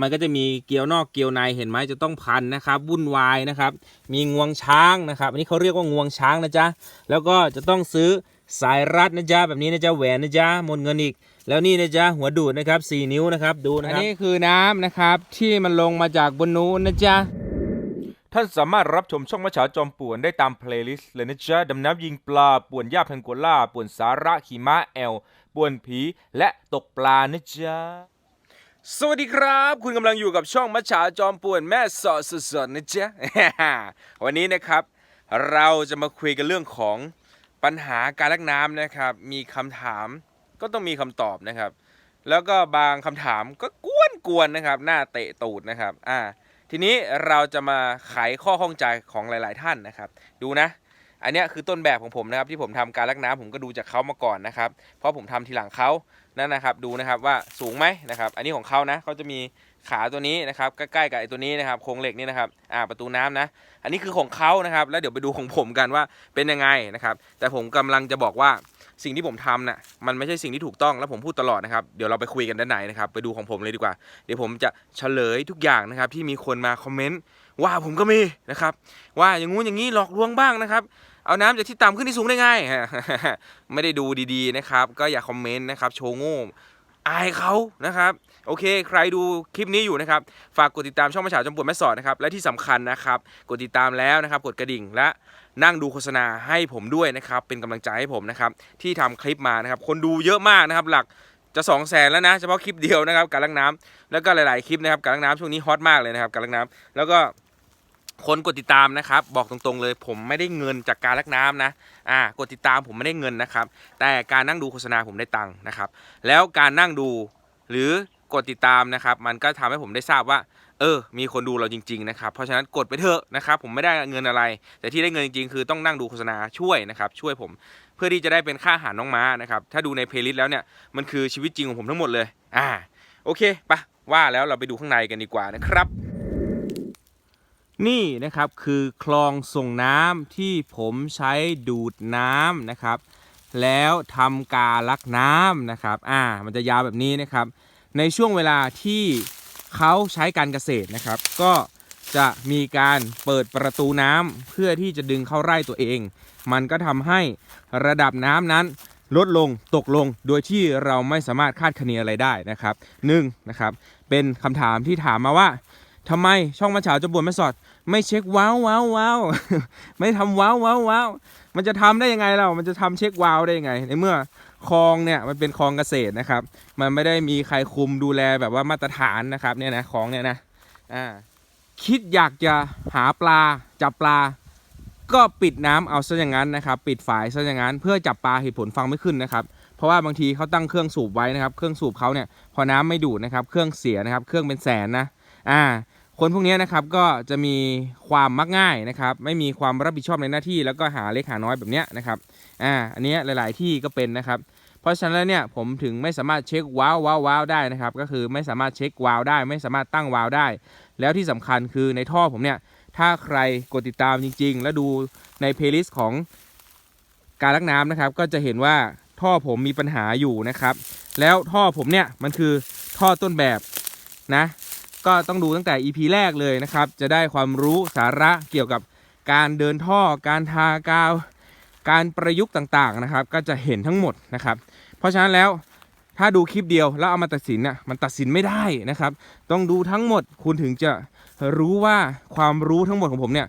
มันก็จะมีเกลียวนอกเกลียวในเห็นไหมจะต้องพันนะครับวุ่นวายนะครับ มีงวงช้างนะครับ อันนี้เขาเรียกว่างวงช้างนะจ๊ะแล้วก็จะต้องซื้อสายรัดนะจ๊ะแบบนี้นะจ๊ะแหวนนะจ๊ะหมดเงินอีก แล้วนี่นะจ๊ะหัวดูดนะครับ 4 นิ้วนะครับดูนะครับอันนี้คือน้ำนะครับที่มันลงมาจากบนนู้นนะจ๊ะท่านสามารถรับชมช่องมะฉาจอมป่วนได้ตามเพลย์ลิสต์เลยนะจ๊ะดำน้ำยิงปลาป่วนหญ้าพังโกล่าป่วนสาระขี่ม้าแอลป่วนผีและตกปลานะจ๊ะ สวัสดีครับ คุณกำลังอยู่กับช่องมัชชาจอมป่วนแม่สอดสดๆนะจ๊ะ วันนี้นะครับ เราจะมาคุยกันเรื่องของปัญหาการลักน้ำนะครับ มีคำถามก็ต้องมีคำตอบนะครับ แล้วก็บางคำถามก็กวนกวนๆนะครับ หน้าเตะตูดนะครับอ่าทีนี้เราจะมาไขข้อข้องใจของหลาย ๆ ท่านนะครับ ดูนะ อันเนี้ยคือต้นแบบของผมนะครับที่ผมทำการลักน้ำผมก็ดูจากเขามาก่อนนะครับ เพราะผมทำทีหลังเขา นั่นนะครับดูนะครับว่าสูงไหมนะครับ อันนี้ของเขานะเขาจะมีขาตัวนี้นะครับใกล้ๆกับไอ้ตัวนี้นะครับโครงเหล็กนี่นะครับอ่าประตูน้ำนะ อันนี้คือของเขานะครับแล้วเดี๋ยวไปดูของผมกันว่าเป็นยังไงนะครับ แต่ผมกำลังจะบอกว่าสิ่งที่ผมทำน่ะมันไม่ใช่สิ่งที่ถูกต้องแล้วผมพูดตลอดนะครับเดี๋ยวเราไปคุยกันด้านในนะครับไปดูของผมเลยดีกว่า เดี๋ยวผมจะเฉลยทุกอย่างนะครับที่มีคนมาคอมเมนต์ว่าผมก็มีนะครับว่าอย่างงู้นอย่างนี้หลอกลวงบ้างนะครับ เอาน้ำจากที่ต่ำขึ้นที่สูงได้ไง ไม่ได้ดูดีๆนะครับ ก็อย่าคอมเมนต์นะครับ โชว์โง่อายเขานะครับ โอเค ใครดูคลิปนี้อยู่นะครับ ฝากกดติดตามช่องมาฉาจำปวดแม่สอดนะครับ และที่สำคัญนะครับ กดติดตามแล้วนะครับ กดกระดิ่งและนั่งดูโฆษณาให้ผมด้วยนะครับ เป็นกำลังใจให้ผมนะครับ ที่ทำคลิปมานะครับ คนดูเยอะมากนะครับ หลักจะ2 0 0แสนแล้วนะ เฉพาะคลิปเดียวนะครับ การลักน้ำแล้วก็หลาย ๆ คลิปนะครับ การลักน้ำช่วงนี้ฮอตมากเลยนะครับ การลักน้ำแล้วก็ คนกดติดตามนะครับ บอกตรงๆเลย ผมไม่ได้เงินจากการลักน้ำนะอ่ากดติดตามผมไม่ได้เงินนะครับ แต่การนั่งดูโฆษณาผมได้ตังค์นะครับ แล้วการนั่งดูหรือกดติดตามนะครับ มันก็ทำให้ผมได้ทราบว่า เออ มีคนดูเราจริง ๆ นะครับ เพราะฉะนั้นกดไปเถอะนะครับ ผมไม่ได้เงินอะไร แต่ที่ได้เงินจริง ๆ คือต้องนั่งดูโฆษณาช่วยนะครับ ช่วยผมเพื่อที่จะได้เป็นค่าอาหารน้องม้านะครับ ถ้าดูในเพลย์ลิสต์แล้วเนี่ยมันคือชีวิตจริงของผมทั้งหมดเลย อ่า โอเคปะว่าแล้วเราไปดูข้างในกันดีกว่านะครับ นี่นะครับคือคลองส่งน้ำที่ผมใช้ดูดน้ำนะครับ แล้วทำการลักน้ำนะครับ อ่า มันจะยาวแบบนี้นะครับ ในช่วงเวลาที่เขาใช้การเกษตรนะครับ ก็จะมีการเปิดประตูน้ำเพื่อที่จะดึงเข้าไร่ตัวเอง มันก็ทำให้ระดับน้ำนั้นลดลงตกลงโดยที่เราไม่สามารถคาดคะเนอะไรได้นะครับหนึ่งนะครับ เป็นคำถามที่ถามมาว่า ทำไมช่องมาเฉาจะบวนไม่สอด ไม่เช็คว้าวว้าวว้าวไม่ทำว้าวว้าวว้าวมันจะทำได้ยังไงเรา มันจะทำเช็คว้าวได้ยังไง ในเมื่อคลองเนี่ยมันเป็นคลองเกษตรนะครับ มันไม่ได้มีใครคุมดูแลแบบว่ามาตรฐานนะครับเนี่ยนะคลองเนี่ยนะอ่าคิดอยากจะหาปลาจับปลา ก็ปิดน้ำเอาซะอย่างนั้นนะครับ ปิดฝายซะอย่างนั้น เพื่อจับปลาเหตุผลฟังไม่ขึ้นนะครับเพราะว่าบางทีเขาตั้งเครื่องสูบไว้นะครับ เครื่องสูบเขาเนี่ยพอน้ำไม่ดูดนะครับ เครื่องเสียนะครับ เครื่องเป็นแสนนะอ่า คนพวกนี้นะครับก็จะมีความมักง่ายนะครับ ไม่มีความรับผิดชอบในหน้าที่ แล้วก็หาเล็กหาน้อยแบบเนี้ยนะครับอ่าอันนี้หลาย ๆ ที่ก็เป็นนะครับ เพราะฉะนั้นเนี่ยผมถึงไม่สามารถเช็คว้าวว้าวว้าวได้นะครับ ก็คือไม่สามารถเช็ควาวได้ ไม่สามารถตั้งวาวได้ แล้วที่สำคัญคือในท่อผมเนี่ยถ้าใครกดติดตามจริง ๆ แล้วดูในเพลย์ลิสต์ของการลักน้ำนะครับ ก็จะเห็นว่าท่อผมมีปัญหาอยู่นะครับ แล้วท่อผมเนี่ยมันคือท่อต้นแบบนะ ก็ต้องดูตั้งแต่ EP แรกเลยนะครับ จะได้ความรู้สาระเกี่ยวกับการเดินท่อ การทากาว การประยุกต์ต่างๆนะครับ ก็จะเห็นทั้งหมดนะครับ เพราะฉะนั้นแล้วถ้าดูคลิปเดียวแล้วเอามาตัดสินน่ะมันตัดสินไม่ได้นะครับ ต้องดูทั้งหมดคุณถึงจะรู้ว่าความรู้ทั้งหมดของผมเนี่ย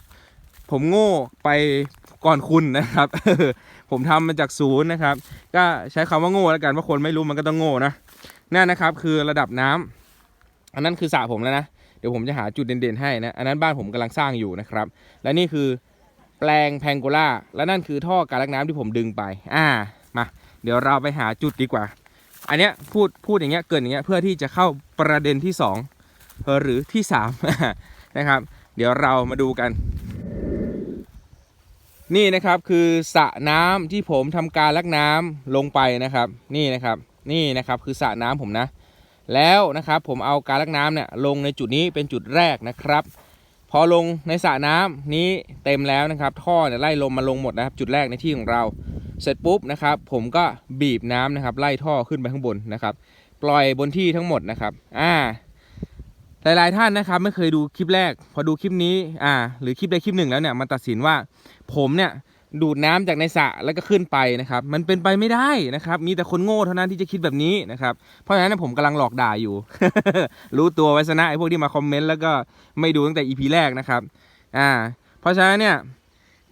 ผมโง่ไปก่อนคุณนะครับผมทำมาจากศูนย์นะครับ ก็ใช้คำว่าโง่แล้วกันว่าคนไม่รู้มันก็ต้องโง่นะนั่นนะครับ คือระดับน้ำ อันนั้นคือสระผมแล้วนะ เดี๋ยวผมจะหาจุดเด่นๆให้นะ อันนั้นบ้านผมกำลังสร้างอยู่นะครับ และนี่คือแปลงแพงโกล่า และนั่นคือท่อการลักน้ำที่ผมดึงไป อ่า มา เดี๋ยวเราไปหาจุดดีกว่า อันเนี้ยพูดพูดอย่างเงี้ยเกินอย่างเงี้ยเพื่อที่จะเข้าประเด็นที่สองเอหรือที่สามนะครับ เดี๋ยวเรามาดูกัน นี่นะครับคือสระน้ำที่ผมทำการลักน้ำลงไปนะครับ นี่นะครับ นี่นะครับคือสระน้ำผมนะ แล้วนะครับผมเอาการลักน้ำเนี่ยลงในจุดนี้เป็นจุดแรกนะครับ พอลงในสระน้ำนี้เต็มแล้วนะครับ ท่อเนี่ยไล่ลมมาลงหมดนะครับ จุดแรกในที่ของเรา เสร็จปุ๊บนะครับ ผมก็บีบน้ำนะครับ ไล่ท่อขึ้นไปข้างบนนะครับ ปล่อยบนที่ทั้งหมดนะครับ อ่าหลายๆท่านนะครับไม่เคยดูคลิปแรก พอดูคลิปนี้อ่า หรือคลิปใดคลิปหนึ่งแล้วเนี่ยมันตัดสินว่าผมเนี่ย ดูดน้ำจากในสระแล้วก็ขึ้นไปนะครับ มันเป็นไปไม่ได้นะครับ มีแต่คนโง่เท่านั้นที่จะคิดแบบนี้นะครับ เพราะฉะนั้นผมกำลังหลอกด่าอยู่ รู้ตัวไว้ซะนะไอ้พวกที่มาคอมเมนต์แล้วก็ไม่ดูตั้งแต่ EP แรกนะครับ อ่า เพราะฉะนั้นเนี่ย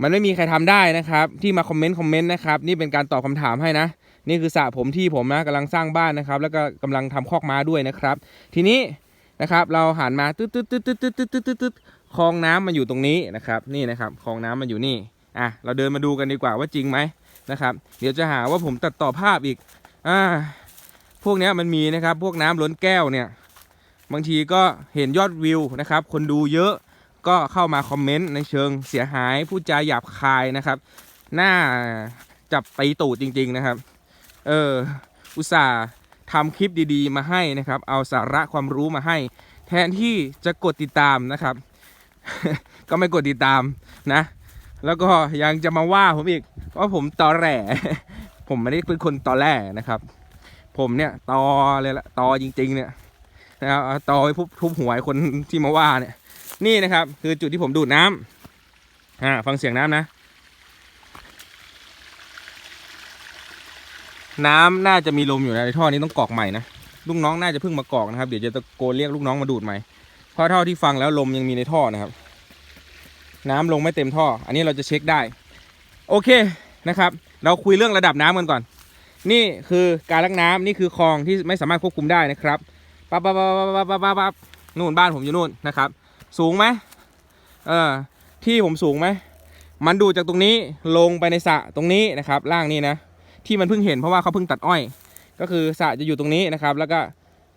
มันไม่มีใครทำได้นะครับ ที่มาคอมเมนต์คอมเมนต์นะครับ นี่เป็นการตอบคำถามให้นะนี่คือสระผมที่ผมนะกำลังสร้างบ้านนะครับ แล้วก็กำลังทำคอกม้าด้วยนะครับ ทีนี้นะครับเราหันมาตึ๊ดตึ๊ดตึ๊ดตึ๊ดตึ๊ดตึ๊ดตึ๊ดคลองน้ำมันอยู่ตรงนี้นะครับ นี่นะครับคลองน้ำมันอยู่นี่ อะเราเดินมาดูกันดีกว่าว่าจริงไหมนะครับ เดี๋ยวจะหาว่าผมตัดต่อภาพอีกอ่าพวกนี้มันมีนะครับพวกน้ำล้นแก้วเนี่ยบางทีก็เห็นยอดวิวนะครับ คนดูเยอะก็เข้ามาคอมเมนต์ในเชิงเสียหายพูดจาหยาบคายนะครับหน้าจับตีตูดจริง ๆนะครับ เอออุตส่าห์ทำคลิปดีๆ มาให้นะครับ เอาสาระความรู้มาให้ แทนที่จะกดติดตามนะครับ ก็ไม่กดติดตามนะ แล้วก็ยังจะมาว่าผมอีกว่าผมตอแหลผมไม่ได้เป็นคนตอแหลนะครับ ผมเนี่ยตอเลยละตอจริง ๆ เนี่ยนะครับตอไปทุบหัวคนที่มาว่าเนี่ย นี่นะครับ คือจุดที่ผมดูดน้ำอ่าฟังเสียงน้ำนะ น้ำน่าจะมีลมอยู่นะในท่อนี้ต้องกรอกใหม่นะลูกน้องน่าจะเพิ่งมากรอกนะครับ เดี๋ยวจะตะโกนเรียกลูกน้องมาดูดใหม่เพราะเท่าที่ฟังแล้วลมยังมีในท่อนะครับ น้ำลงไม่เต็มท่อ อันนี้เราจะเช็คได้ โอเคนะครับ เราคุยเรื่องระดับน้ำกันก่อน นี่คือการลักน้ำนี่คือคลองที่ไม่สามารถควบคุมได้นะครับปั๊บปั๊บปั๊บปั๊บปั๊บปั๊บปั๊บนู่นบ้านผมอยู่นู่นนะครับ สูงไหมเออที่ผมสูงไหมมันดูจากตรงนี้ลงไปในสระตรงนี้นะครับ ล่างนี่นะ ที่มันเพิ่งเห็นเพราะว่าเขาเพิ่งตัดอ้อย ก็คือสระจะอยู่ตรงนี้นะครับ แล้วก็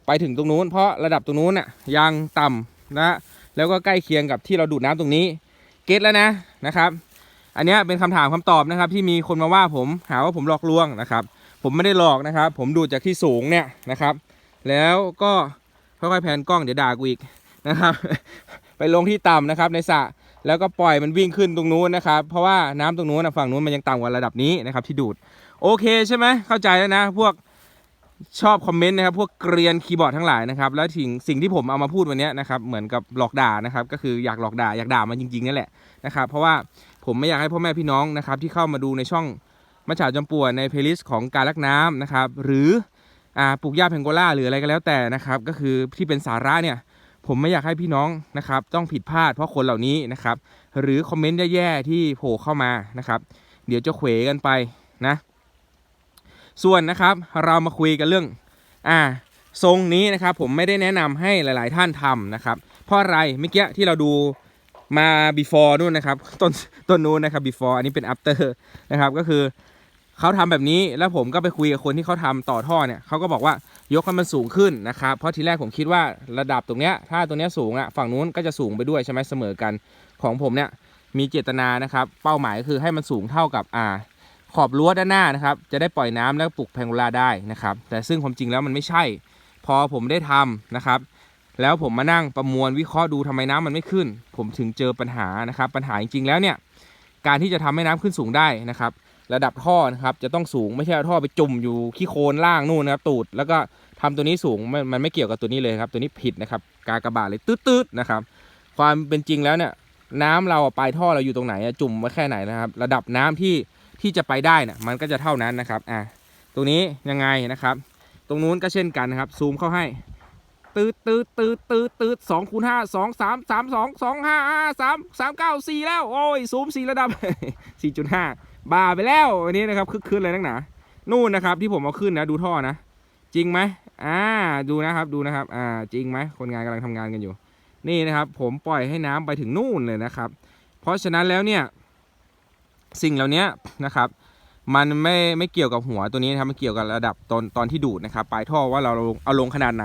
ไปถึงตรงนู้น เพราะระดับตรงนู้นน่ะยังต่ำนะแล้วก็ใกล้เคียงกับที่เราดูดน้ำตรงนี้ เก็ตแล้วนะนะครับ อันนี้เป็นคำถามคำตอบนะครับ ที่มีคนมาว่าผมหาว่าผมหลอกลวงนะครับ ผมไม่ได้หลอกนะครับ ผมดูดจากที่สูงเนี่ยนะครับ แล้วก็ค่อยๆแผนกล้องเดี๋ยวด่ากูอีกนะครับ ไปลงที่ต่ำนะครับในสระแล้วก็ปล่อยมันวิ่งขึ้นตรงนู้นนะครับ เพราะว่าน้ำตรงนู้นนะฝั่งนู้นมันยังต่ำกว่าระดับนี้นะครับที่ดูด โอเคใช่ไหมเข้าใจแล้วนะ พวก ชอบคอมเมนต์นะครับพวกเกรียนคีย์บอร์ดทั้งหลายนะครับแล้วสิ่งสิ่งที่ผมเอามาพูดวันนี้นะครับเหมือนกับหลอกด่านะครับก็คืออยากหลอกด่าอยากด่ามันจริงๆนั่นแหละนะครับเพราะว่าผมไม่อยากให้พ่อแม่พี่น้องนะครับที่เข้ามาดูในช่องมัจฉาจอมป่วนในเพลย์ลิสต์ของการลักน้ำนะครับหรืออ่าปลูกหญ้าเพงโกล่าหรืออะไรก็แล้วแต่นะครับก็คือที่เป็นสาระเนี่ยผมไม่อยากให้พี่น้องนะครับต้องผิดพลาดเพราะคนเหล่านี้นะครับหรือคอมเมนต์แย่ๆที่โผล่เข้ามานะครับเดี๋ยวจะเขวกันไปนะ ส่วนนะครับเรามาคุยกันเรื่องอ่าทรงนี้นะครับผมไม่ได้แนะนำให้หลาย ๆ ท่านทำนะครับเพราะอะไรเมื่อกี้ที่เราดูมา before นู่นนะครับต้นต้นนู้นนะครับ before อันนี้เป็น after นะครับก็คือเขาทำแบบนี้แล้วผมก็ไปคุยกับคนที่เขาทำต่อท่อเนี่ยเขาก็บอกว่ายกให้มันสูงขึ้นนะครับเพราะทีแรกผมคิดว่าระดับตรงเนี้ยถ้าตรงเนี้ยสูงอะฝั่งนู้นก็จะสูงไปด้วยใช่ไหมเสมอกันของผมเนี่ยมีเจตนานะครับ เป้าหมายก็คือให้มันสูงเท่ากับอ่า ขอบรั้วด้านหน้านะครับ จะได้ปล่อยน้ำแล้วปลูกแพงโกลาได้นะครับ แต่ซึ่งความจริงแล้วมันไม่ใช่ พอผมได้ทำนะครับ แล้วผมมานั่งประมวลวิเคราะห์ดูทำไมน้ำมันไม่ขึ้น ผมถึงเจอปัญหานะครับ ปัญหาจริงๆแล้วเนี่ยการที่จะทำให้น้ำขึ้นสูงได้นะครับ ระดับท่อนะครับจะต้องสูงไม่ใช่เอาท่อไปจุ่มอยู่ขี้โคลนล่างนู่นนะครับตูด แล้วก็ทำตัวนี้สูงมันมันไม่เกี่ยวกับตัวนี้เลยครับ ตัวนี้ผิดนะครับ กากระบาทเลยตืดๆนะครับ ความเป็นจริงแล้วเนี่ยน้ำเราปลายท่อเราอยู่ตรงไหนจุ่มไว้แค่ไหนนะครับ ระดับน้ำที่ ที่จะไปได้นะมันก็จะเท่านั้นนะครับอะตรงนี้ยังไงนะครับ ตรงนู้นก็เช่นกันนะครับ ซูมเข้าให้ตืดตืดตืดตืดตืดสองคูณห้าสองสามสามสองสองห้าห้าสามสามเก้าสี่แล้ว โอ้ย ซูมสี่ระดับสี่จุดห้าบาไปแล้ววันนี้นะครับคึกคืนเลยนักหนา นู่นนะครับที่ผมเอาขึ้นนะดูท่อนะ จริงไหมอ่าดูนะครับดูนะครับ อ่าจริงไหมคนงานกำลังทำงานกันอยู่ นี่นะครับ ผมปล่อยให้น้ำไปถึงนู่นเลยนะครับ เพราะฉะนั้นแล้วเนี่ย สิ่งเหล่านี้นะครับมันไม่ไม่เกี่ยวกับหัวตัวนี้นะครับมันเกี่ยวกับระดับตอนตอนที่ดูดนะครับปลายท่อว่าเราเอาลงขนาดไหน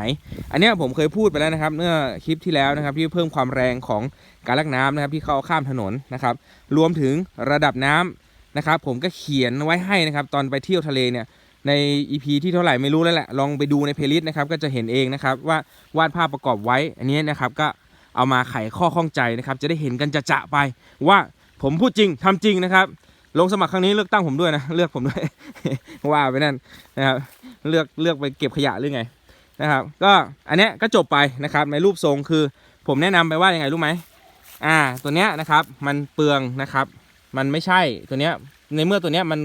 อันนี้ผมเคยพูดไปแล้วนะครับ เมื่อคลิปที่แล้วนะครับ ที่เพิ่มความแรงของการลักน้ำนะครับ ที่เข้าข้ามถนนนะครับ รวมถึงระดับน้ำนะครับ ผมก็เขียนไว้ให้นะครับ ตอนไปเที่ยวทะเลเนี่ยใน EP ที่เท่าไหร่ไม่รู้แล้วแหละลองไปดูในเพลย์ลิสต์นะครับก็จะเห็นเองนะครับว่าวาดภาพประกอบไว้ อันนี้นะครับก็เอามาไขข้อข้องใจนะครับ จะได้เห็นกันจะจะไปว่าผมพูดจริงทำจริงนะครับ ลงสมัครครั้งนี้เลือกตั้งผมด้วยนะเลือกผมด้วยว่าไปนั่นนะครับเลือกเลือกไปเก็บขยะหรือไงนะครับก็อันเนี้ยก็จบไปนะครับในรูปทรงคือผมแนะนำไปว่ายังไงรู้ไหมอ่าตัวเนี้ยนะครับมันเปลืองนะครับ มันไม่ใช่ตัวเนี้ยในเมื่อตัวเนี้ยมัน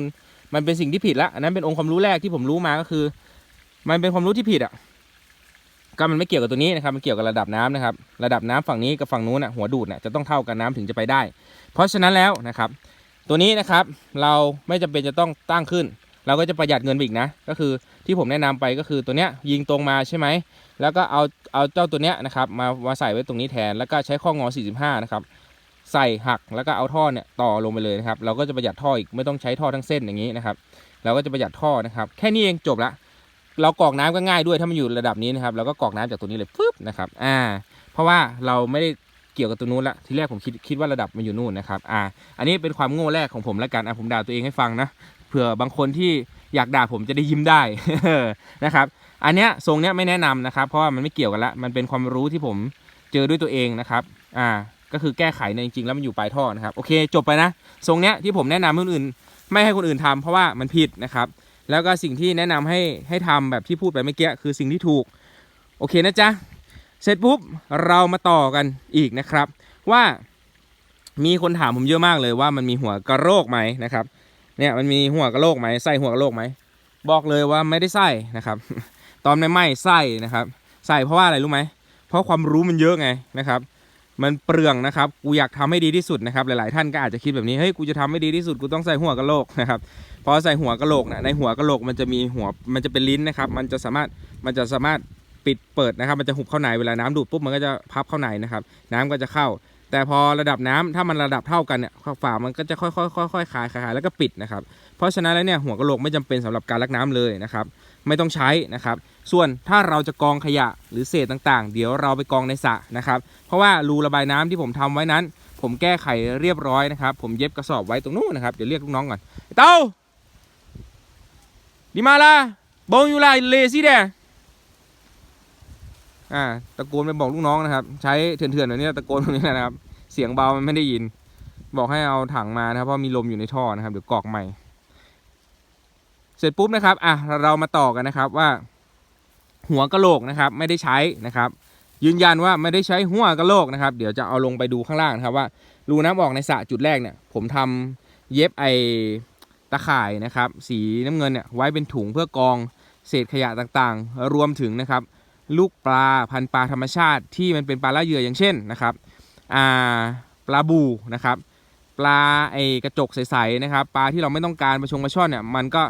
มันเป็นสิ่งที่ผิดละอันนั้นเป็นองค์ความรู้แรกที่ผมรู้มาก็คือ มันเป็นความรู้ที่ผิดอะก็มันไม่เกี่ยวกับตัวนี้นะครับมันเกี่ยวกับระดับน้ำนะครับ ระดับน้ำฝั่งนี้กับฝั่งนู้นอะหัวดูดน่ะจะต้องเท่ากันน้ำถึงจะไปได้ เพราะฉะนั้นแล้วนะครับ ตัวนี้นะครับเราไม่จำเป็นจะต้องตั้งขึ้น เราก็จะประหยัดเงินไปอีกนะ ก็คือที่ผมแนะนำไปก็คือตัวเนี้ยยิงตรงมาใช่ไหมแล้วก็เอาเอาเจ้าตัวเนี้ยนะครับมามาใส่ไว้ตรงนี้แทนแล้วก็ใช้ข้องอ 45 นะครับใส่หักแล้วก็เอาท่อเนี่ยต่อลงไปเลยนะครับ เราก็จะประหยัดท่ออีกไม่ต้องใช้ท่อทั้งเส้นอย่างนี้นะครับ เราก็จะประหยัดท่อนะครับแค่นี้เองจบละเรากรอกน้ำก็ง่ายด้วยถ้ามันอยู่ระดับนี้นะครับเราก็กรอกน้ำจากตัวนี้เลยปึ๊บนะครับอ่าเพราะว่าเราไม่ได้ เกี่ยวกับตัวนู้นละทีแรกผมคิดคิดว่าระดับมันอยู่นู่นนะครับอ่าอันนี้เป็นความโง่แรกของผมแล้วกันอะผมด่าตัวเองให้ฟังนะเผื่อบางคนที่อยากด่าผมจะได้ยิ้มได้นะครับอันเนี้ยทรงเนี้ยไม่แนะนำนะครับ เพราะว่ามันไม่เกี่ยวกันละมันเป็นความรู้ที่ผมเจอด้วยตัวเองนะครับอ่าก็คือแก้ไขในจริงๆแล้วมันอยู่ปลายท่อนะครับโอเคจบไปนะทรงเนี้ยที่ผมแนะนำคนอื่น ไม่ให้คนอื่นทำเพราะว่ามันผิดนะครับแล้วก็สิ่งที่แนะนำให้ให้ทำแบบที่พูดไปเมื่อกี้คือสิ่งที่ถูก โอเคนะจ๊ะ เสร็จปุ๊บเรามาต่อกันอีกนะครับ ว่ามีคนถามผมเยอะมากเลยว่ามันมีหัวกระโรกไหมนะครับ เนี่ยมันมีหัวกระโหลกไหมใส่หัวกระโหลกไหมบอกเลยว่าไม่ได้ใส่นะครับตอนไม่ไหม่ใส่นะครับ ใส่เพราะว่าอะไรรู้ไหมเพราะความรู้มันเยอะไงนะครับ มันเปลืองนะครับกูอยากทำให้ดีที่สุดนะครับ หลาย ๆ ท่านก็อาจจะคิดแบบนี้เฮ้ยกูจะทำให้ดีที่สุดกูต้องใส่หัวกระโหลกนะครับพอใส่หัวกระโหลกนะในหัวกระโหลกมันจะมีหัวมันจะเป็นลิ้นนะครับ มันจะสามารถมันจะสามารถ ปิดเปิดนะครับมันจะหุบเข้าในเวลาน้ำดูดปุ๊บมันก็จะพับเข้าในนะครับ น้ำก็จะเข้า แต่พอระดับน้ำถ้ามันระดับเท่ากันเนี่ยฝามันก็จะค่อยๆค่อยๆคลายคลายแล้วก็ปิดนะครับเพราะฉะนั้นแล้วเนี่ยหัวกระโหลกไม่จำเป็นสำหรับการลักน้ำเลยนะครับไม่ต้องใช้นะครับส่วนถ้าเราจะกองขยะหรือเศษต่างๆ เดี๋ยวเราไปกองในสระนะครับเพราะว่ารูระบายน้ำที่ผมทำไว้นั้น ผมแก้ไขเรียบร้อยนะครับผมเย็บกระสอบไว้ตรงนู้นนะครับเดี๋ยวเรียกลูกน้องก่อนไอ้เต้าดีมาละบง อ่าตะโกนไปบอกลูกน้องนะครับ ใช้เถื่อนๆแบบนี้ตะโกนแบบนี้นะครับ เสียงเบามันไม่ได้ยิน บอกให้เอาถังมานะครับเพราะมีลมอยู่ในท่อนะครับเดี๋ยวกอกใหม่ เสร็จปุ๊บนะครับอะเรามาต่อกันนะครับว่า หัวกะโหลกนะครับ ไม่ได้ใช้นะครับ ยืนยันว่าไม่ได้ใช้หัวกะโหลกนะครับ เดี๋ยวจะเอาลงไปดูข้างล่างนะครับว่ารูน้ำออกในสระจุดแรกเนี่ย ผมทำเย็บไอตะข่ายนะครับ สีน้ำเงินเนี่ยไว้เป็นถุงเพื่อกองเศษขยะต่างๆ รวมถึงนะครับ ลูกปลาพันธุ์ปลาธรรมชาติที่มันเป็นปลาละเหยื่ออย่างเช่นนะครับปลาบูนะครับปลาไอกระจกใสๆนะครับปลาที่เราไม่ต้องการปลาชงปลาช่อนเนี่ยมันก็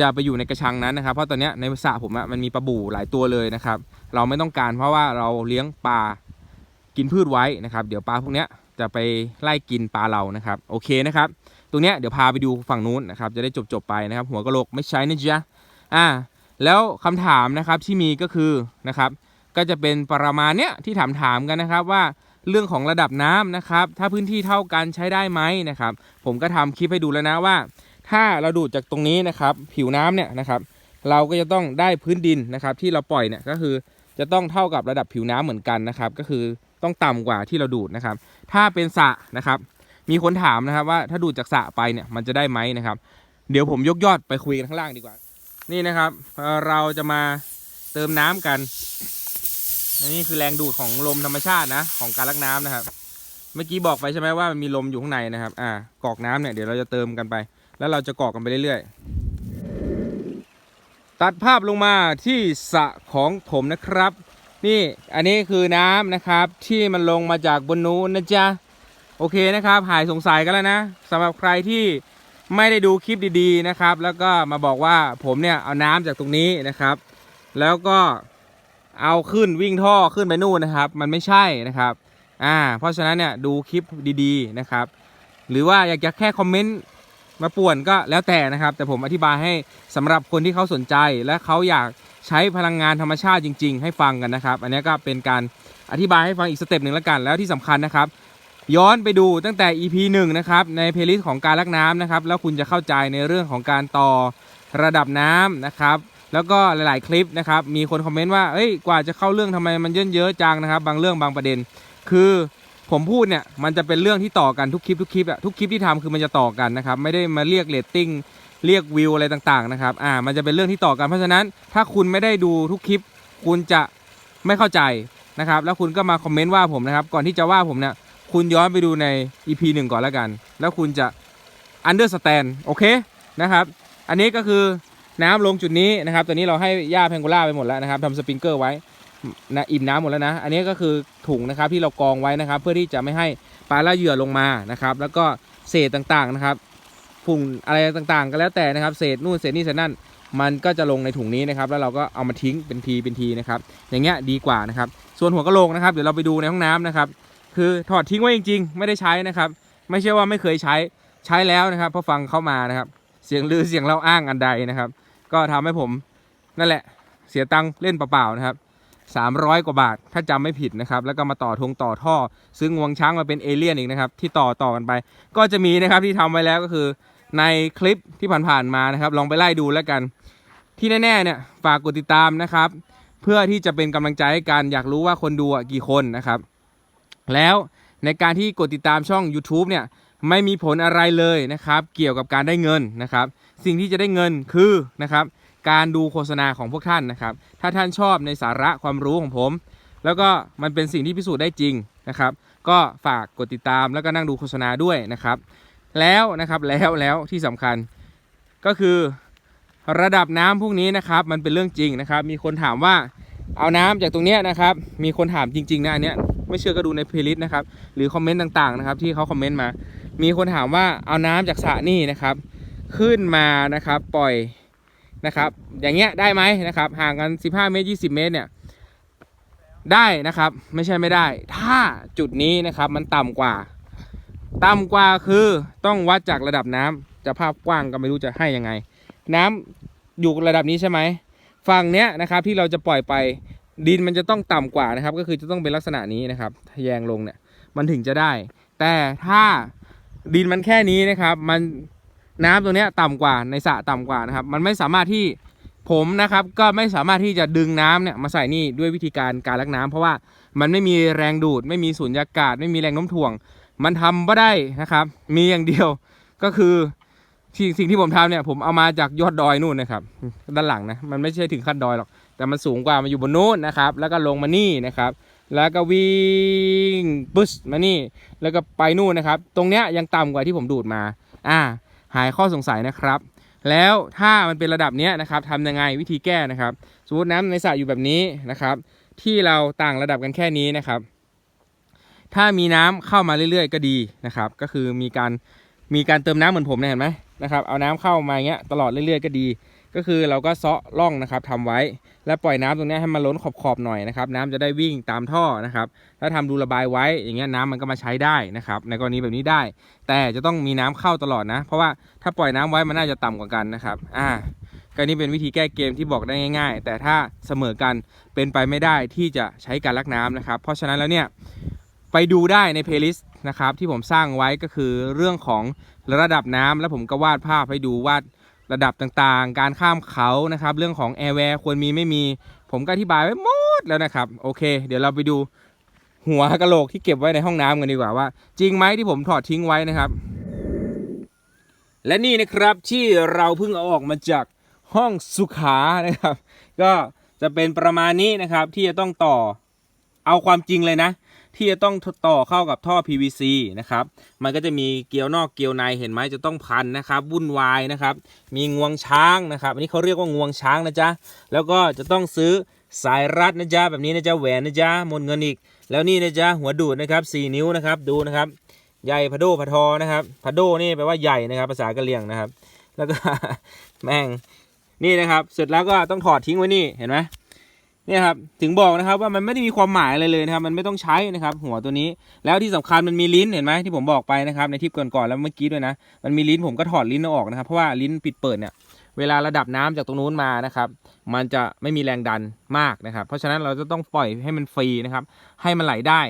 จะไปอยู่ในกระชังนั้นนะครับ เพราะตอนนี้ในสระผมมันมีปลาบูหลายตัวเลยนะครับ เราไม่ต้องการเพราะว่าเราเลี้ยงปลากินพืชไว้นะครับ เดี๋ยวปลาพวกนี้จะไปไล่กินปลาเรานะครับโอเคนะครับตรงนี้เดี๋ยวพาไปดูฝั่งนู้นนะครับจะได้จบๆไปนะครับ หัวกะโหลกไม่ใช้นะจ๊ะอ่า แล้วคำถามนะครับที่มีก็คือนะครับก็จะเป็นประมาณเนี้ยที่ถามถามกันนะครับว่าเรื่องของระดับน้ำนะครับ ถ้าพื้นที่เท่ากันใช้ได้ไหมนะครับ ผมก็ทำคลิปให้ดูแล้วนะว่า ถ้าเราดูดจากตรงนี้นะครับ ผิวน้ำเนี่ยนะครับ เราก็จะต้องได้พื้นดินนะครับ ที่เราปล่อยเนี่ยก็คือจะต้องเท่ากับระดับผิวน้ำเหมือนกันนะครับ ก็คือต้องต่ำกว่าที่เราดูดนะครับ ถ้าเป็นสระนะครับ มีคนถามนะครับว่าถ้าดูดจากสระไปเนี่ยมันจะได้ไหมนะครับ เดี๋ยวผมยกยอดไปคุยกันข้างล่างดีกว่า นี่นะครับเราจะมาเติมน้ำกัน นี่คือแรงดูดของลมธรรมชาตินะ ของการลักน้ำนะครับ เมื่อกี้บอกไปใช่ไหมว่ามันมีลมอยู่ข้างในนะครับ อ่ากอกน้ำเนี่ยเดี๋ยวเราจะเติมกันไป แล้วเราจะกอกกันไปเรื่อยๆ ตัดภาพลงมาที่สระของผมนะครับ นี่อันนี้คือน้ำนะครับ ที่มันลงมาจากบนนู้นนะจ๊ะโอเคนะครับ หายสงสัยกันแล้วนะสำหรับใครที่ ไม่ได้ดูคลิปดีๆนะครับ แล้วก็มาบอกว่าผมเนี่ยเอาน้ำจากตรงนี้นะครับ แล้วก็เอาขึ้นวิ่งท่อขึ้นไปนู่นนะครับ มันไม่ใช่นะครับอ่าเพราะฉะนั้นเนี่ยดูคลิปดีๆนะครับ หรือว่าอยากจะแค่คอมเมนต์มาป่วนก็แล้วแต่นะครับ แต่ผมอธิบายให้สำหรับคนที่เขาสนใจและเขาอยากใช้พลังงานธรรมชาติจริง ๆ ให้ฟังกันนะครับ อันนี้ก็เป็นการอธิบายให้ฟังอีกสเต็ปหนึ่งแล้วกัน แล้วที่สำคัญนะครับ ย้อนไปดูตั้งแต่ EP 1 นะครับ ในเพลย์ลิสต์ของการลักน้ำนะครับ แล้วคุณจะเข้าใจในเรื่องของการต่อระดับน้ำนะครับ แล้วก็หลาย ๆ คลิปนะครับ มีคนคอมเมนต์ว่าเอ้ยกว่าจะเข้าเรื่องทำไมมันเยอะเยอะจังนะครับ บางเรื่องบางประเด็น คือผมพูดเนี่ยมันจะเป็นเรื่องที่ต่อกันทุกคลิปทุกคลิปอะทุกคลิปที่ทำคือมันจะต่อกันนะครับ ไม่ได้มาเรียกเรตติ้งเรียกวิวอะไรต่างๆนะครับอ่ามันจะเป็นเรื่องที่ต่อกันเพราะฉะนั้น ถ้าคุณไม่ได้ดูทุกคลิป คุณจะไม่เข้าใจนะครับ แล้วคุณก็มาคอมเมนต์ว่าผมนะครับ ก่อนที่จะว่าผมเนี่ย คุณย้อนไปดูใน EP หนึ่งก่อนแล้วกัน แล้วคุณจะ understand โอเคนะครับ อันนี้ก็คือน้ำลงจุดนี้นะครับ ตอนนี้เราให้หญ้าแพงโกล่าไปหมดแล้วนะครับทำสปริงเกอร์ไว้นะอิ่มน้ำหมดแล้วนะ อันนี้ก็คือถุงนะครับที่เรากองไว้นะครับ เพื่อที่จะไม่ให้ปลาละเหยื่อลงมานะครับ แล้วก็เศษต่างๆนะครับฝุ่นอะไรต่างๆ ก็แล้วแต่นะครับ เศษนู่นเศษนี่เศษนั่น มันก็จะลงในถุงนี้นะครับ แล้วเราก็เอามาทิ้งเป็นทีเป็นทีนะครับ อย่างเงี้ยดีกว่านะครับ ส่วนหัวกระโหลกนะครับ เดี๋ยวเราไปดูในห้องน้ำนะครับ คือถอดทิ้งไว้จริง ๆ ไม่ได้ใช้นะครับ ไม่ใช่ว่าไม่เคยใช้ใช้แล้วนะครับพราะฟังเข้ามานะครับ เสียงลือเสียงเล่าอ้างอันใดนะครับ ก็ทำให้ผมนั่นแหละเสียตังค์เล่นเปล่าๆนะครับ300 กว่าบาทถ้าจำไม่ผิดนะครับ แล้วก็มาต่อทงต่อท่อซึ่งงวงช้างมาเป็นเอเลี่ยนอีกนะครับ ที่ต่อต่อกันไป ก็จะมีนะครับที่ทำไว้แล้วก็คือ ในคลิปที่ผ่านๆมานะครับ ลองไปไล่ดูแล้วกัน ที่แน่ๆเนี่ยฝากกดติดตามนะครับ เพื่อที่จะเป็นกำลังใจให้กันอยากรู้ว่าคนดูกี่คนนะครับ แล้วในการที่กดติดตามช่อง YouTube เนี่ยไม่มีผลอะไรเลยนะครับเกี่ยวกับการได้เงินนะครับ สิ่งที่จะได้เงินคือนะครับการดูโฆษณาของพวกท่านนะครับ ถ้าท่านชอบในสาระความรู้ของผม แล้วก็มันเป็นสิ่งที่พิสูจน์ได้จริงนะครับ ก็ฝากกดติดตามแล้วก็นั่งดูโฆษณาด้วยนะครับ แล้วนะครับแล้วแล้วที่สำคัญก็คือระดับน้ำพวกนี้นะครับมันเป็นเรื่องจริงนะครับ มีคนถามว่าเอาน้ำจากตรงเนี้ยนะครับ มีคนถามจริงๆนะอันเนี้ย ไม่เชื่อก็ดูในเพลย์ลิสต์นะครับ หรือคอมเมนต์ต่างๆนะครับ ที่เขาคอมเมนต์มา มีคนถามว่าเอาน้ำจากสระนี่นะครับ ขึ้นมานะครับ ปล่อยนะครับ อย่างเงี้ยได้ไหมนะครับ ห่างกัน 15 เมตร 20 เมตรเนี่ยได้นะครับ ไม่ใช่ไม่ได้ ถ้าจุดนี้นะครับมันต่ำกว่า ต่ำกว่าคือต้องวัดจากระดับน้ำจะภาพกว้างก็ไม่รู้จะให้ยังไง น้ำอยู่ระดับนี้ใช่ไหมฝั่งเนี้ยนะครับที่เราจะปล่อยไป ดินมันจะต้องต่ำกว่านะครับ ก็คือจะต้องเป็นลักษณะนี้นะครับทะแยงลงเนี่ย มันถึงจะได้ แต่ถ้าดินมันแค่นี้นะครับ มันน้ำตรงเนี้ยต่ำกว่าในสระต่ำกว่านะครับ มันไม่สามารถที่ผมนะครับ ก็ไม่สามารถที่จะดึงน้ำเนี่ยมาใส่นี่ด้วยวิธีการการลักน้ำเพราะว่ามันไม่มีแรงดูด ไม่มีสุญญากาศ ไม่มีแรงโน้มถ่วง มันทำไม่ได้นะครับ มีอย่างเดียวก็คือที่สิ่งที่ผมทำเนี่ย ผมเอามาจากยอดดอยนู่นนะครับ ด้านหลังนะ มันไม่ใช่ถึงขั้นดอยหรอก แต่มันสูงกว่ามันอยู่บนนู้นนะครับ แล้วก็ลงมานี่นะครับ แล้วก็วิ่งปึ๊สมานี่ แล้วก็ไปนู่นนะครับ ตรงเนี้ยยังต่ำกว่าที่ผมดูดมา อ่า หายข้อสงสัยนะครับ แล้วถ้ามันเป็นระดับเนี้ยนะครับทำยังไงวิธีแก้นะครับ สมมติน้ำในสระอยู่แบบนี้นะครับ ที่เราต่างระดับกันแค่นี้นะครับ ถ้ามีน้ำเข้ามาเรื่อยๆ ก็ดีนะครับ ก็คือมีการมีการเติมน้ำเหมือนผมเนี่ยเห็นไหมนะครับ เอาน้ำเข้ามาอย่างเงี้ยตลอดเรื่อยๆ ก็ดี ก็คือเราก็เซาะร่องนะครับทำไว้ แล้วปล่อยน้ำตรงนี้ให้มันล้นขอบๆหน่อยนะครับน้ำจะได้วิ่งตามท่อนะครับถ้าทำดูระบายไว้อย่างเงี้ยน้ำมันก็มาใช้ได้นะครับในกรณีแบบนี้ได้ แต่จะต้องมีน้ำเข้าตลอดนะ เพราะว่าถ้าปล่อยน้ำไว้มันน่าจะต่ำกว่ากันนะครับอ่าก็นี่เป็นวิธีแก้เกมที่บอกได้ง่าย ๆ แต่ถ้าเสมอกันเป็นไปไม่ได้ที่จะใช้การลักน้ำนะครับ เพราะฉะนั้นแล้วเนี่ยไปดูได้ในเพลย์ลิสต์นะครับที่ผมสร้างไว้ก็คือเรื่องของระดับน้ำแล้วผมก็วาดภาพให้ดูวาด ระดับต่างๆ การข้ามเขานะครับ เรื่องของแอร์แวร์ควรมีไม่มี ผมก็อธิบายไว้หมดแล้วนะครับ โอเค เดี๋ยวเราไปดูหัวกะโหลกที่เก็บไว้ในห้องน้ำกันดีกว่าว่า จริงไหมที่ผมถอดทิ้งไว้นะครับ และนี่นะครับที่เราเพิ่งเอาออกมาจากห้องสุขานะครับ ก็จะเป็นประมาณนี้นะครับที่จะต้องต่อเอาความจริงเลยนะ ที่จะต้องต่อเข้ากับท่อ PVC นะครับ มันก็จะมีเกลียวนอกเกลียวในเห็นไหมจะต้องพันนะครับวุ่นวายนะครับ มีงวงช้างนะครับ อันนี้เขาเรียกว่างวงช้างนะจ๊ะ แล้วก็จะต้องซื้อสายรัดนะจ๊ะแบบนี้นะจ๊ะแหวนนะจ๊ะหมดเงินอีก แล้วนี่นะจ๊ะหัวดูดนะครับ 4 นิ้วนะครับดูนะครับใหญ่พะโดพะทอนะครับพะโดนี่แปลว่าใหญ่นะครับ ภาษากะเหรี่ยงนะครับ แล้วก็แม่งนี่นะครับ เสร็จแล้วก็ต้องถอดทิ้งไว้นี่เห็นไหม เนี่ยครับถึงบอกนะครับว่ามันไม่ได้มีความหมายอะไรเลยนะครับ มันไม่ต้องใช้นะครับ หัวตัวนี้แล้วที่สำคัญมันมีลิ้นเห็นไหมที่ผมบอกไปนะครับ ในทริปก่อนๆแล้วเมื่อกี้ด้วยนะมันมีลิ้นผมก็ถอดลิ้นออกนะครับเพราะว่าลิ้นปิดเปิดเนี่ยเวลาระดับน้ำจากตรงนู้นมานะครับ มันจะไม่มีแรงดันมากนะครับ เพราะฉะนั้นเราจะต้องปล่อยให้มันฟรีนะครับ ให้มันไหลได้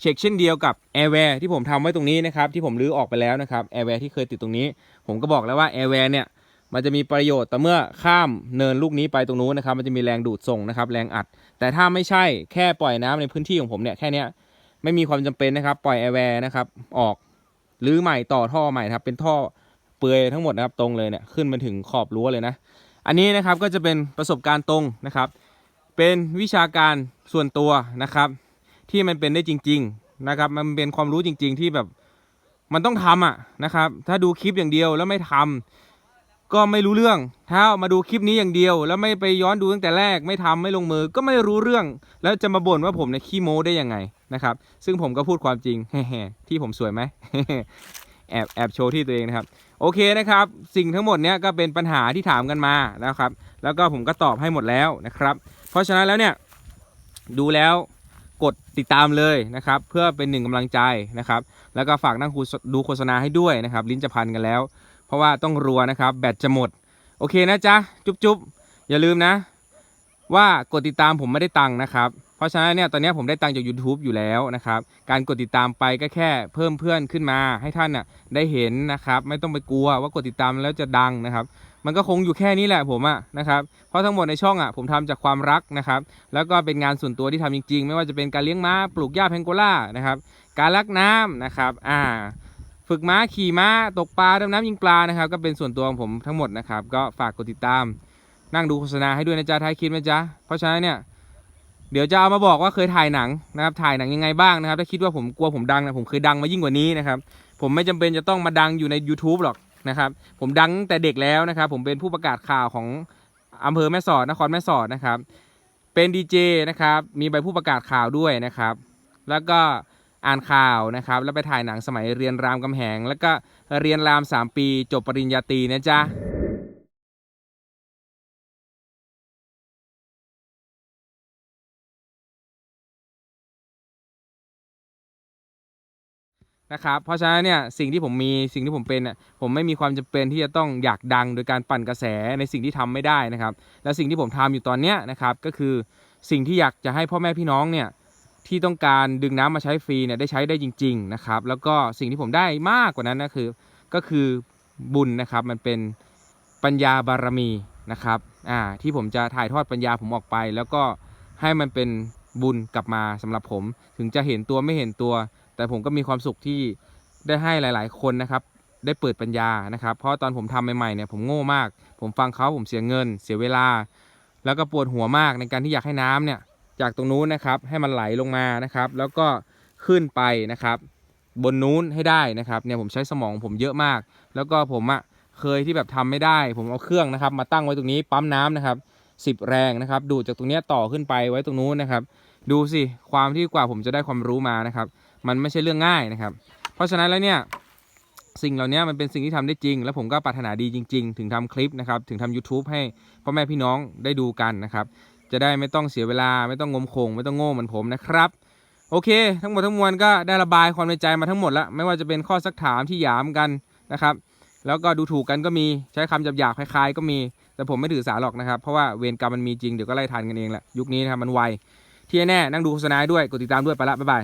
เช็คเช่นเดียวกับแอร์แวร์ที่ผมทำไว้ตรงนี้นะครับที่ผมรื้อออกไปแล้วนะครับแอร์แวร์ที่เคยติดตรงนี้ ผมก็บอกแล้วว่าแอร์แวร์เนี่ย มันจะมีประโยชน์แต่เมื่อข้ามเนินลูกนี้ไปตรงนู้นนะครับ มันจะมีแรงดูดส่งนะครับ แรงอัด แต่ถ้าไม่ใช่แค่ปล่อยน้ำในพื้นที่ของผมเนี่ยแค่เนี้ยไม่มีความจำเป็นนะครับปล่อยแอร์แวร์นะครับออกหรือใหม่ต่อท่อใหม่ครับเป็นท่อเปลือยทั้งหมดนะครับตรงเลยเนี่ยขึ้นมาถึงขอบรั้วเลยนะ อันนี้นะครับก็จะเป็นประสบการณ์ตรงนะครับ เป็นวิชาการส่วนตัวนะครับ ที่มันเป็นได้จริง ๆนะครับ มันเป็นความรู้จริง ๆ ที่แบบมันต้องทำอะนะครับ ถ้าดูคลิปอย่างเดียวแล้วไม่ทำ ก็ไม่รู้เรื่อง ถ้ามาดูคลิปนี้อย่างเดียว แล้วไม่ไปย้อนดูตั้งแต่แรก ไม่ทำไม่ลงมือ ก็ไม่รู้เรื่อง แล้วจะมาบ่นว่าผมเนี่ยขี้โม้ได้ยังไงนะครับ ซึ่งผมก็พูดความจริงที่ผมสวยไหมแอบแอบโชว์ที่ตัวเองนะครับ โอเคนะครับ สิ่งทั้งหมดเนี้ยก็เป็นปัญหาที่ถามกันมานะครับ แล้วก็ผมก็ตอบให้หมดแล้วนะครับ เพราะฉะนั้นแล้วเนี่ยดูแล้วกดติดตามเลยนะครับ เพื่อเป็นหนึ่งกำลังใจนะครับ แล้วก็ฝากนั่งคูดูโฆษณาให้ด้วยนะครับ ลิ้นจะพันกันแล้ว เพราะว่าต้องรัวนะครับ แบตจะหมด โอเคนะจ๊ะ จุ๊บจุ๊บอย่าลืมนะ ว่ากดติดตามผมไม่ได้ตังค์นะครับ เพราะฉะนั้นเนี่ยตอนนี้ผมได้ตังค์จาก YouTube อยู่แล้วนะครับ การกดติดตามไปก็แค่เพิ่มเพื่อนขึ้นมา ให้ท่านน่ะได้เห็นนะครับ ไม่ต้องไปกลัวว่ากดติดตามแล้วจะดังนะครับ มันก็คงอยู่แค่นี้แหละผมอะนะครับ เพราะทั้งหมดในช่องอะผมทำจากความรักนะครับ แล้วก็เป็นงานส่วนตัวที่ทำจริง ๆ ไม่ว่าจะเป็นการเลี้ยงม้า ปลูกหญ้าแพงโกล่านะครับ การลักน้ำนะครับ อ่า ฝึกม้าขี่ม้าตกปลาดำน้ำยิงปลานะครับ ก็เป็นส่วนตัวของผมทั้งหมดนะครับ ก็ฝากกดติดตาม นั่งดูโฆษณาให้ด้วยนะจ๊ะท้ายคลิปนะจ๊ะเพราะฉะนั้นเนี่ยเดี๋ยวจะเอามาบอกว่าเคยถ่ายหนังนะครับ ถ่ายหนังยังไงบ้างนะครับ ถ้าคิดว่าผมกลัวผมดังนะผมเคยดังมายิ่งกว่านี้นะครับ ผมไม่จำเป็นจะต้องมาดังอยู่ใน YouTube หรอกนะครับ ผมดังตั้งแต่เด็กแล้วนะครับ ผมเป็นผู้ประกาศข่าวของอำเภอแม่สอดนครแม่สอดนะครับ เป็นดีเจนะครับ มีใบผู้ประกาศข่าวด้วยนะครับ แล้วก็ อ่านข่าวนะครับ แล้วไปถ่ายหนังสมัยเรียนรามคำแหง แล้วก็เรียนราม 3 ปีจบปริญญาตรีนะจ๊ะนะครับเพราะฉะนั้นเนี่ยสิ่งที่ผมมีสิ่งที่ผมเป็นเนี่ยผมไม่มีความจำเป็นที่จะต้องอยากดังโดยการปั่นกระแสในสิ่งที่ทำไม่ได้นะครับ และสิ่งที่ผมทำอยู่ตอนเนี้ยนะครับก็คือสิ่งที่อยากจะให้พ่อแม่พี่น้องเนี่ย ที่ต้องการดึงน้ำมาใช้ฟรีเนี่ยได้ใช้ได้จริง ๆ นะครับ แล้วก็สิ่งที่ผมได้มากกว่านั้นนะคือก็คือบุญนะครับมันเป็นปัญญาบารมีนะครับอ่าที่ผมจะถ่ายทอดปัญญาผมออกไป แล้วก็ให้มันเป็นบุญกลับมาสำหรับผม ถึงจะเห็นตัวไม่เห็นตัว แต่ผมก็มีความสุขที่ได้ให้หลาย ๆ คนนะครับ ได้เปิดปัญญานะครับ เพราะตอนผมทำใหม่ๆเนี่ยผมโง่มาก ผมฟังเขาผมเสียเงิน เสียเวลา แล้วก็ปวดหัวมากในการที่อยากให้น้ำเนี่ย จากตรงนู้นนะครับให้มันไหลลงมานะครับ แล้วก็ขึ้นไปนะครับ บนนู้นให้ได้นะครับเนี่ยผมใช้สมองผมเยอะมาก แล้วก็ผมอะเคยที่แบบทำไม่ได้ ผมเอาเครื่องนะครับ มาตั้งไว้ตรงนี้ปั๊มน้ำนะครับสิบแรงนะครับ ดูดจากตรงนี้ต่อขึ้นไปไว้ตรงนู้นนะครับ ดูสิความที่กว่าผมจะได้ความรู้มานะครับ มันไม่ใช่เรื่องง่ายนะครับ เพราะฉะนั้นแล้วเนี่ยสิ่งเหล่านี้มันเป็นสิ่งที่ทำได้จริง แล้วผมก็ปรารถนาดีจริง ๆ ถึงทำคลิปนะครับ ถึงทำ YouTube ให้พ่อแม่พี่น้องได้ดูกันนะครับ จะได้ไม่ต้องเสียเวลาไม่ต้องงมคงไม่ต้องโง่เหมือนผมนะครับ โอเค ทั้งหมดทั้งมวลก็ได้ระบายความในใจมาทั้งหมดแล้วไม่ว่าจะเป็นข้อสักถามที่หยามกันนะครับ แล้วก็ดูถูกกันก็มีใช้คำหยาบๆคล้ายๆ ก็มี แต่ผมไม่ถือสาหรอกนะครับ เพราะว่าเวรกรรมมันมีจริงเดี๋ยวก็ไล่ทันกันเองแหละยุคนี้นะครับมันไวที่แน่นั่งดูโฆษณาด้วยกดติดตามด้วยไปละบ๊ายบาย